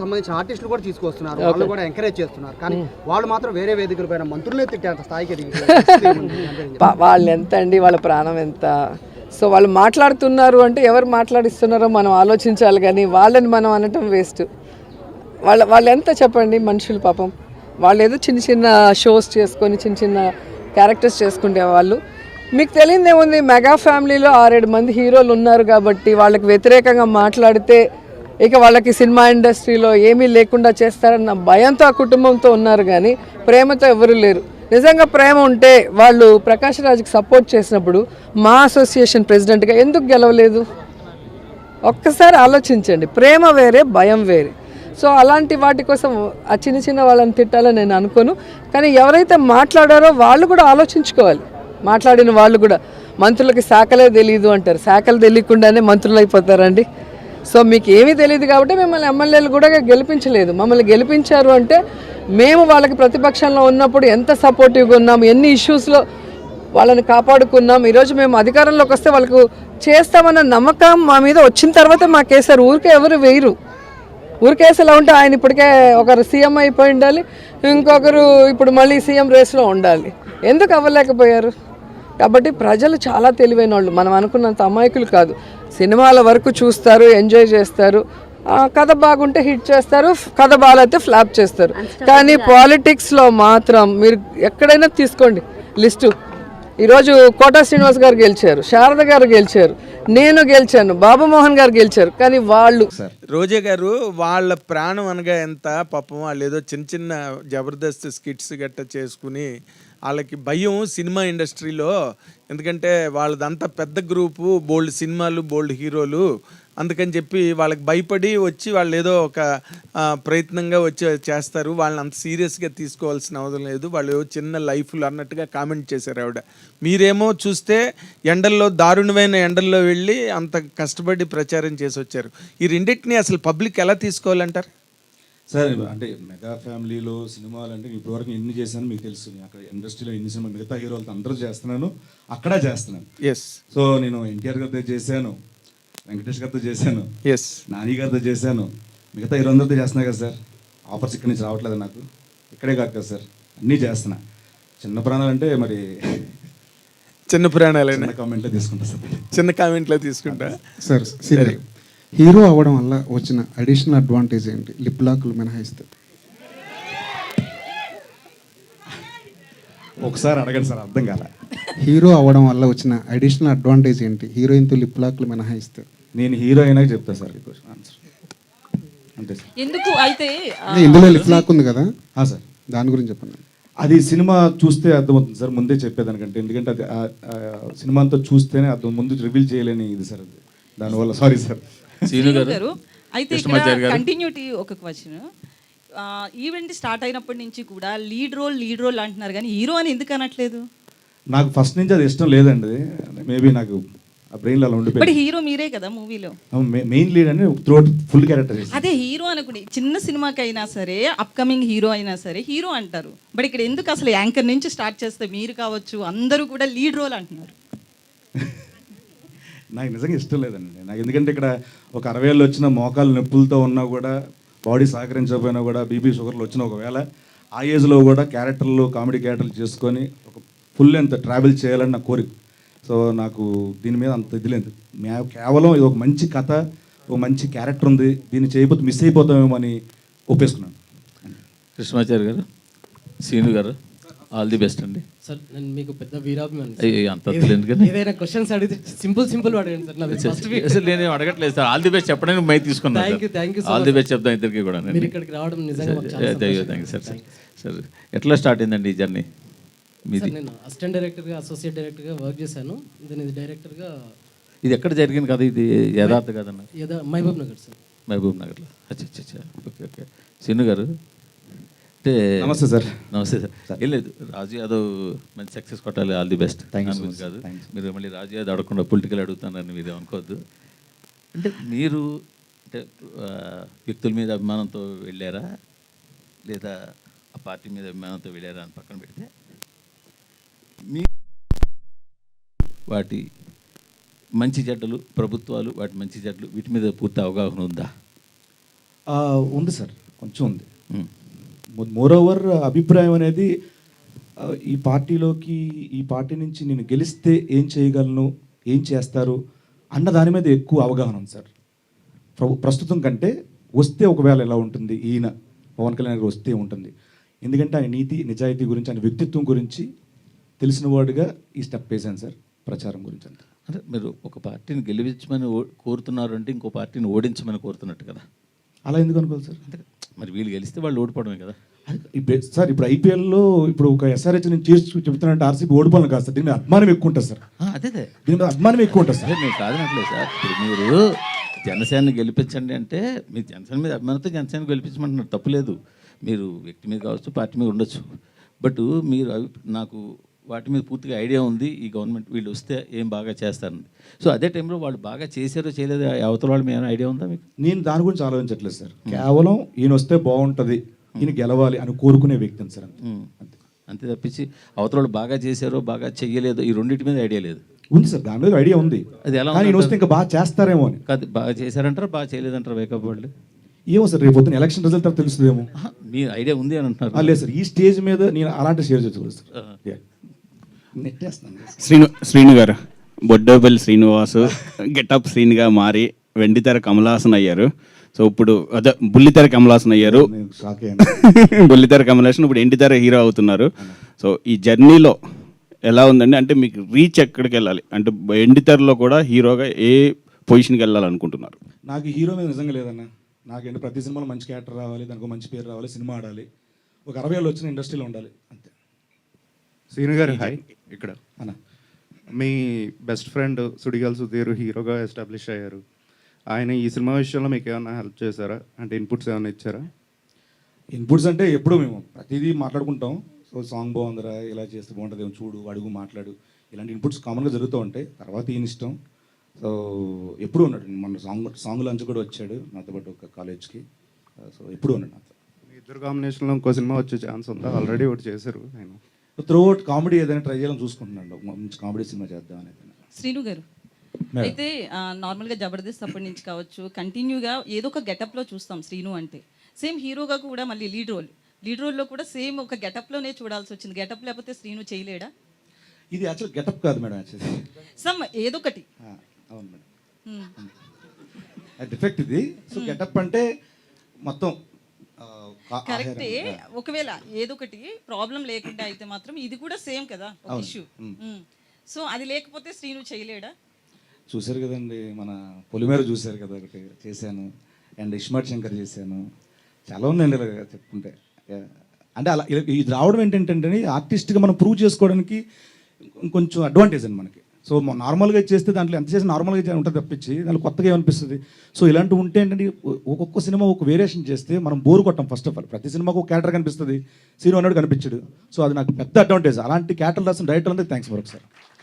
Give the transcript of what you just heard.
సంబంధించిన ఆర్టిస్టులు కూడా తీసుకొస్తున్నారు వాళ్ళు కూడా ఎంకరేజ్ చేస్తున్నారు. కానీ వాళ్ళు మాత్రం వేరే వేదికల పైన మంత్రులే తిట్టేంత స్థాయికి వాళ్ళు ఎంత అండి? వాళ్ళ ప్రాణం ఎంత? సో వాళ్ళు మాట్లాడుతున్నారు అంటే ఎవరు మాట్లాడిస్తున్నారో మనం ఆలోచించాలి కానీ వాళ్ళని మనం అనటం వేస్ట్. వాళ్ళ వాళ్ళు ఎంత చెప్పండి? మనుషులు పాపం. వాళ్ళు ఏదో చిన్న చిన్న షోస్ చేసుకొని చిన్న చిన్న క్యారెక్టర్స్ చేసుకునే వాళ్ళు. మీకు తెలియదు ఏముంది మెగా ఫ్యామిలీలో ఆరేడు మంది హీరోలు ఉన్నారు కాబట్టి వాళ్ళకి వ్యతిరేకంగా మాట్లాడితే ఇక వాళ్ళకి సినిమా ఇండస్ట్రీలో ఏమీ లేకుండా చేస్తారన్న భయంతో ఆ కుటుంబంతో ఉన్నారు కానీ ప్రేమతో ఎవరు లేరు. నిజంగా ప్రేమ ఉంటే వాళ్ళు ప్రకాష్ రాజుకి సపోర్ట్ చేసినప్పుడు మా అసోసియేషన్ ప్రెసిడెంట్గా ఎందుకు గెలవలేదు? ఒక్కసారి ఆలోచించండి. ప్రేమ వేరే భయం వేరే. సో అలాంటి వాటి కోసం ఆ చిన్న చిన్న వాళ్ళని తిట్టాలని నేను అనుకోను. కానీ ఎవరైతే మాట్లాడారో వాళ్ళు కూడా ఆలోచించుకోవాలి. మాట్లాడిన వాళ్ళు కూడా మంత్రులకి శాఖలే తెలియదు అంటారు. శాఖలు తెలియకుండానే మంత్రులు అయిపోతారండి. సో మీకు ఏమీ తెలియదు కాబట్టి మిమ్మల్ని ఎమ్మెల్యేలు కూడా గెలిపించలేదు. మమ్మల్ని గెలిపించారు అంటే మేము వాళ్ళకి ప్రతిపక్షంలో ఉన్నప్పుడు ఎంత సపోర్టివ్గా ఉన్నాము ఎన్ని ఇష్యూస్లో వాళ్ళని కాపాడుకున్నాం ఈరోజు మేము అధికారంలోకి వస్తే వాళ్ళకు చేస్తామన్న నమ్మకం మా మీద వచ్చిన తర్వాత మాకేసారు ఊరికే ఎవరు వేయరు. ఊరికేసి ఎలా ఉంటే ఆయన ఇప్పటికే ఒకరు సీఎం అయిపోయి ఉండాలి ఇంకొకరు ఇప్పుడు మళ్ళీ సీఎం రేస్లో ఉండాలి. ఎందుకు అవ్వలేకపోయారు? కాబట్టి ప్రజలు చాలా తెలివైన వాళ్ళు మనం అనుకున్నంత అమాయకులు కాదు. సినిమాల వరకు చూస్తారు ఎంజాయ్ చేస్తారు. ఆ, కథ బాగుంటే హిట్ చేస్తారు కథ బాగాలైతే ఫ్లాప్ చేస్తారు. కానీ పాలిటిక్స్లో మాత్రం మీరు ఎక్కడైనా తీసుకోండి. లిస్టు. ఈరోజు కోటా శ్రీనివాస్ గారు గెలిచారు శారద గారు గెలిచారు నేను గెలిచాను బాబు మోహన్ గారు గెలిచారు కానీ వాళ్ళు రోజా గారు వాళ్ళ ప్రాణం అనగా ఎంత పాపం వాళ్ళు ఏదో చిన్న చిన్న జబర్దస్త్ స్కిట్స్ గట్ట చేసుకుని వాళ్ళకి భయం సినిమా ఇండస్ట్రీలో. ఎందుకంటే వాళ్ళదంతా పెద్ద గ్రూపు బోల్డ్ సినిమాలు బోల్డ్ హీరోలు. అందుకని చెప్పి వాళ్ళకి భయపడి వచ్చి వాళ్ళు ఏదో ఒక ప్రయత్నంగా వచ్చి చేస్తారు. వాళ్ళని అంత సీరియస్గా తీసుకోవాల్సిన అవసరం లేదు. వాళ్ళు ఏదో చిన్న లైఫ్లు అన్నట్టుగా కామెంట్ చేశారు ఆవిడ. మీరేమో చూస్తే ఎండల్లో దారుణమైన ఎండల్లో వెళ్ళి అంత కష్టపడి ప్రచారం చేసి వచ్చారు ఈ రెండింటిని అసలు పబ్లిక్ ఎలా తీసుకోవాలంటారు? సార్ అంటే మెగా ఫ్యామిలీలో సినిమాలు అంటే ఇప్పటివరకు ఎన్ని చేశాను మీకు తెలుసు. అక్కడ ఇండస్ట్రీలో ఎన్ని సినిమా మిగతా హీరోలతో అందరూ చేస్తున్నాను అక్కడ చేస్తున్నాను. ఎస్ సో నేను ఎన్టీఆర్ గారితో చేశాను వెంకటేష్ గారితో చేశాను ఎస్ నాని గారితో చేశాను మిగతా హీరో అందరితో చేస్తున్నా కదా సార్. ఆఫర్స్ ఇక్కడి నుంచి రావట్లేదు నాకు. ఇక్కడే కాదు కదా సార్. అన్నీ చేస్తున్నా. చిన్న ప్రాణాలు అంటే మరి చిన్న ప్రాణాలైనా? చిన్న కామెంట్లో తీసుకుంటా సార్. చిన్న కామెంట్లో తీసుకుంటా? సార్ సరే హీరో అవ్వడం వల్ల వచ్చిన అడిషనల్ అడ్వాంటేజ్ ఏంటి? లిప్ లాక్లు మినహాయిస్తే. ఒకసారి అడగండి సార్ అర్థం కాల. హీరో అవ్వడం వల్ల వచ్చిన అడిషనల్ అడ్వాంటేజ్ ఏంటి? హీరోయిన్తో లిప్ లాక్లు మినహాయిస్తే. నేను హీరో అయినా చెప్తా సార్ ఈ క్వశ్చన్ ఆన్సర్ అంతే సార్. ఎందుకు? అయితే ఇందులో లిప్ లాక్ ఉంది కదా? ఆ, సార్. దాని గురించి చెప్పండి. అది సినిమా చూస్తే అర్థమవుతుంది సార్ ముందే చెప్పేదానికంటే. ఎందుకంటే అది సినిమా అంతా చూస్తేనే అర్థం ముందు రివీల్ చేయలేని ఇది సార్ అది. దానివల్ల సారీ సార్. సీను గారు? అయితే గారు? కంటిన్యూటీ ఒక క్వశ్చన్ ఈవెంట్ స్టార్ట్ అయినప్పటి నుంచి కూడా లీడ్ రోల్ లీడ్ రోల్ అంటున్నారు కానీ హీరో అని ఎందుకు అనట్లేదు? నాకు ఫస్ట్ నుంచి అది ఇష్టం లేదండి. మేబీ నాకు ఆ బ్రెయిన్లో అలా బట్ హీరో మీరే కదా మూవీలో మెయిన్ లీడ్ అని త్రూఅవుట్ ఫుల్ క్యారెక్టర్ అదే హీరో అనుకుని చిన్న సినిమాకైనా సరే అప్కమింగ్ హీరో అయినా సరే హీరో అంటారు. బట్ ఇక్కడ ఎందుకు అసలు యాంకర్ నుంచి స్టార్ట్ చేస్తే మీరు కావచ్చు అందరూ కూడా లీడ్ రోల్ అంటున్నారు. నాకు నిజంగా ఇష్టం లేదండి. నాకు ఎందుకంటే ఇక్కడ ఒక అరవై ఏళ్ళు వచ్చిన మోకాలు నొప్పులతో ఉన్నా కూడా బాడీ సహకరించకపోయినా కూడా బీపీ షుగర్లు వచ్చిన ఒకవేళ ఆ ఏజ్లో కూడా క్యారెక్టర్లు కామెడీ క్యారెక్టర్లు చేసుకొని ఒక ఫుల్ ఎంత ట్రావెల్ చేయాలని నా కోరిక. సో నాకు దీని మీద అంత ఇది లేదు. కేవలం ఇది ఒక మంచి కథ ఒక మంచి క్యారెక్టర్ ఉంది దీన్ని చేయకపోతే మిస్ అయిపోతామేమో అని ఒప్పేసుకున్నాను. కృష్ణాచార్య గారు సీను గారు ఆల్ ది బెస్ట్ అండి. సార్ నేను మీకు పెద్ద వీరాభిమాని అంత ఏదైనా క్వశ్చన్స్ అడిగితే సింపుల్ సింపుల్ అడగండి సార్ నాది ఫస్ట్ వీక్ అసలు నేను అడగట్లేదు సార్. ఆల్ ది బెస్ట్ చెప్పడానికి మై తీసుకున్నాను you, thank you so all the best చెప్తాను ఇద్దరికి కూడా మీరు ఇక్కడికి రావడం నిజంగా మాకు చాలా థ్యాంక్ యూ సార్. సార్. ఎట్లా స్టార్ట్ అయిందండి ఈ జర్నీ? మీది? నేను అసిస్టెంట్ డైరెక్టర్గా అసోసియేట్ డైరెక్టర్గా వర్క్ చేశాను. నేను ఇది డైరెక్టర్గా ఇది ఎక్కడ జరిగింది కదా ఇది? యథార్థ కదన్న? ఏదో మహబూబ్ నగర్ సార్. మహబూబ్ నగర్లో. అచ్చా అచ్చా ఓకే ఓకే. సీను గారు? అంటే నమస్తే సార్. నమస్తే సార్. ఏం లేదు రాజు యాదవ్ మంచి సక్సెస్ కొట్టాలి ఆల్ ది బెస్ట్. Much, గురించి కాదు. మీరు మళ్ళీ రాజు యాదవ్ అడగకుండా పొలిటికల్ అడుగుతానని మీరు అనుకోవద్దు అంటే మీరు అంటే వ్యక్తుల మీద అభిమానంతో వెళ్ళారా? లేదా ఆ పార్టీ మీద అభిమానంతో వెళ్ళారా అని పక్కన పెడితే? మీ వాటి మంచి చెడ్డలు ప్రభుత్వాలు వాటి మంచి చెడ్డలు వీటి మీద పూర్తి అవగాహన ఉందా? ఉంది సార్. కొంచెం ఉంది. మోర్ ఓవర్ అభిప్రాయం అనేది ఈ పార్టీలోకి ఈ పార్టీ నుంచి నేను గెలిస్తే ఏం చేయగలను ఏం చేస్తారు అన్న దాని మీద ఎక్కువ అవగాహన ఉంది సార్. ప్ర- ప్రస్తుతం కంటే వస్తే ఒకవేళ ఎలా ఉంటుంది ఈయన పవన్ కళ్యాణ్ గారు వస్తే ఉంటుంది. ఎందుకంటే ఆయన నీతి నిజాయితీ గురించి ఆయన వ్యక్తిత్వం గురించి తెలిసిన వాడుగా ఈ స్టెప్ వేశాను సార్ ప్రచారం గురించి అంతే. అంటే మీరు ఒక పార్టీని గెలిపించమని ఓ- కోరుతున్నారు అంటే ఇంకో పార్టీని ఓడించమని కోరుతున్నట్టు కదా? అలా ఎందుకు అనుకోవాలి సార్? అంటే మరి వీళ్ళు గెలిస్తే వాళ్ళు ఓడిపోవడమే కదా. సార్ ఇప్పుడు ఐపీఎల్లో ఇప్పుడు ఒక ఎస్ఆర్హెచ్ నేను చేసి చెప్తున్నానంటే ఆర్సీబీ ఓడిపోవాలి కాదు సార్. దీని మీద అభిమానం ఎక్కువ ఉంటుంది సార్. అదే అదే. దీని మీద అభిమానం ఎక్కువ ఉంటుంది సార్. మీరు కాదనట్లేదు సార్. ఇప్పుడు మీరు జనసేనని గెలిపించండి అంటే మీరు జనసేన మీద అభిమానంతో జనసేన గెలిపించమంటున్నారు. తప్పులేదు మీరు వ్యక్తి మీద కావచ్చు పార్టీ మీద ఉండొచ్చు. బట్ మీరు నాకు వాటి మీద పూర్తిగా ఐడియా ఉంది ఈ గవర్నమెంట్ వీళ్ళు వస్తే ఏం బాగా చేస్తారని. సో అదే టైంలో వాళ్ళు బాగా చేశారో చేయలేదో అవతల వాళ్ళు ఏమైనా ఐడియా ఉందా మీకు? నేను దాని గురించి ఆలోచించట్లేదు సార్. కేవలం ఈయన వస్తే బాగుంటుంది ఈయన గెలవాలి అని కోరుకునే వ్యక్తిని సార్. అంతే. అంతే తప్పించి అవతల వాళ్ళు బాగా చేశారో బాగా చెయ్యలేదో ఈ రెండింటి మీద ఐడియా లేదు. ఉంది సార్ దాని మీద ఐడియా ఉంది. అది ఎలా ఈయన? వస్తే ఇంకా బాగా చేస్తారేమో అని. కాదు బాగా చేశారంటారా బాగా చేయలేదంటారా వేకప్ వాళ్ళు? ఏమో సార్ రేపు పొద్దున ఎలక్షన్ రిజల్ట్ తర్వాత తెలుస్తుందేమో. మీ ఐడియా ఉంది అని అంటున్నారు. లేదు సార్ ఈ స్టేజ్ మీద నేను అలాంటి షేర్ చేసుకోలేదు సార్. నెట్టేస్తాను శ్రీను శ్రీను గారు బొడ్డోపల్లి శ్రీనివాసు గెటప్ శ్రీనిగా మారి వెండితెర కమలాసన్ అయ్యారు. సో ఇప్పుడు అదే బుల్లితెర కమలాసన్ అయ్యారు. బుల్లితెర కమలాసన్ ఇప్పుడు ఎండితెర హీరో అవుతున్నారు. సో ఈ జర్నీలో ఎలా ఉందండి? అంటే మీకు రీచ్ ఎక్కడికి వెళ్ళాలి? అంటే ఎండితెరలో కూడా హీరోగా ఏ పొజిషన్కి వెళ్ళాలనుకుంటున్నారు? నాకు హీరో మీద నిజంగా లేదన్న. నాకేంటి ప్రతి సినిమాలో మంచి క్యారెక్టర్ రావాలి దానికి మంచి పేరు రావాలి సినిమా ఆడాలి. ఒక అరవై ఏళ్ళు వచ్చిన ఇండస్ట్రీలో ఉండాలి. శ్రీను గారు హాయ్. ఇక్కడ. అన్న. మీ బెస్ట్ ఫ్రెండ్ సుడిగాల్ సుధీర్ హీరోగా ఎస్టాబ్లిష్ అయ్యారు. ఆయన ఈ సినిమా విషయంలో మీకు ఏమైనా హెల్ప్ చేశారా? అంటే ఇన్పుట్స్ ఏమైనా ఇచ్చారా? ఇన్పుట్స్ అంటే ఎప్పుడూ మేము ప్రతిదీ మాట్లాడుకుంటాం. సో సాంగ్ బాగుందిరా ఇలా చేస్తే బాగుంటుంది ఏమో చూడు అడుగు మాట్లాడు. ఇలాంటి ఇన్పుట్స్ కామన్గా జరుగుతూ ఉంటాయి. తర్వాత ఈయన ఇష్టం. సో ఎప్పుడు ఉన్నాడు. మన సాంగ్ సాంగ్ లంచ్ కూడా వచ్చాడు నాతో పాటు ఒక కాలేజ్కి. సో ఎప్పుడు ఉన్నాడు నాతో. మీ ఇద్దరు కాంబినేషన్లో ఇంకో సినిమా వచ్చే ఛాన్స్ ఉందా? ఆల్రెడీ ఒకటి చేశారు ఆయన. త్రూ అవుట్ కామెడీ ఏదైనా ట్రై చేయాలని చూసుకుంటున్నాడు. ఒక మంచి కామెడీ సినిమా చేద్దాం అనేది శ్రీను గారు అయితే నార్మల్గా జబర్దస్త్ అప్పటి నుంచి కావచ్చు కంటిన్యూగా ఏదో ఒక గెటప్లో చూస్తాం శ్రీను అంటే. సేమ్ హీరోగా కూడా మళ్ళీ లీడ్ రోల్. లీడ్ రోల్లో కూడా సేమ్ ఒక గెటప్లోనే చూడాల్సి వచ్చింది. గెటప్ లేకపోతే శ్రీను చేయలేడా? ఇది యాక్చువల్ గెటప్ కాదు మేడం యాక్చువల్లీ సమ్ ఏదో ఒకటి అవును మేడం. డిఫెక్ట్ ఇది. సో గెటప్ అంటే మొత్తం కరెక్టే. ఒకవేళ ఏదో ఒకటి ప్రాబ్లం లేకుండా అయితే మాత్రం ఇది కూడా సేమ్ కదా ఇష్యూ సో అది లేకపోతే శ్రీను చేయలేడా? చూశారు కదండి మన పొలిమేర చూశారు కదా ఒకటి చేశాను అండ్ ఇస్మార్ట్ శంకర్ చేశాను. చాలా ఉందండి ఇలా చెప్పుకుంటే. అంటే అలా ఇది రావడం ఏంటంటే ఆర్టిస్ట్గా మనం ప్రూవ్ చేసుకోవడానికి కొంచెం అడ్వాంటేజ్ అండి మనకి. సో నార్మల్గా చేస్తే దాంట్లో ఎంత చేసి నార్మల్గా ఉంటుంది తప్పించి దాంట్లో కొత్తగా ఏమనిపిస్తుంది? సో ఇలాంటివి ఉంటే ఏంటంటే ఒక్కొక్క సినిమా ఒక వేరియేషన్ చేస్తే మనం బోర్ కొట్టాం ఫస్ట్ ఆఫ్ ఆల్. ప్రతి సినిమాకు ఒక క్యారెక్టర్ కనిపిస్తుంది సీరో అన్నాడు కనిపించడు. సో అది నాకు పెద్ద అడ్వాంటేజ్. అలాంటి క్యారెక్టర్ రాసిన డైరెక్టర్ అంతా థ్యాంక్స్ మరొకసారి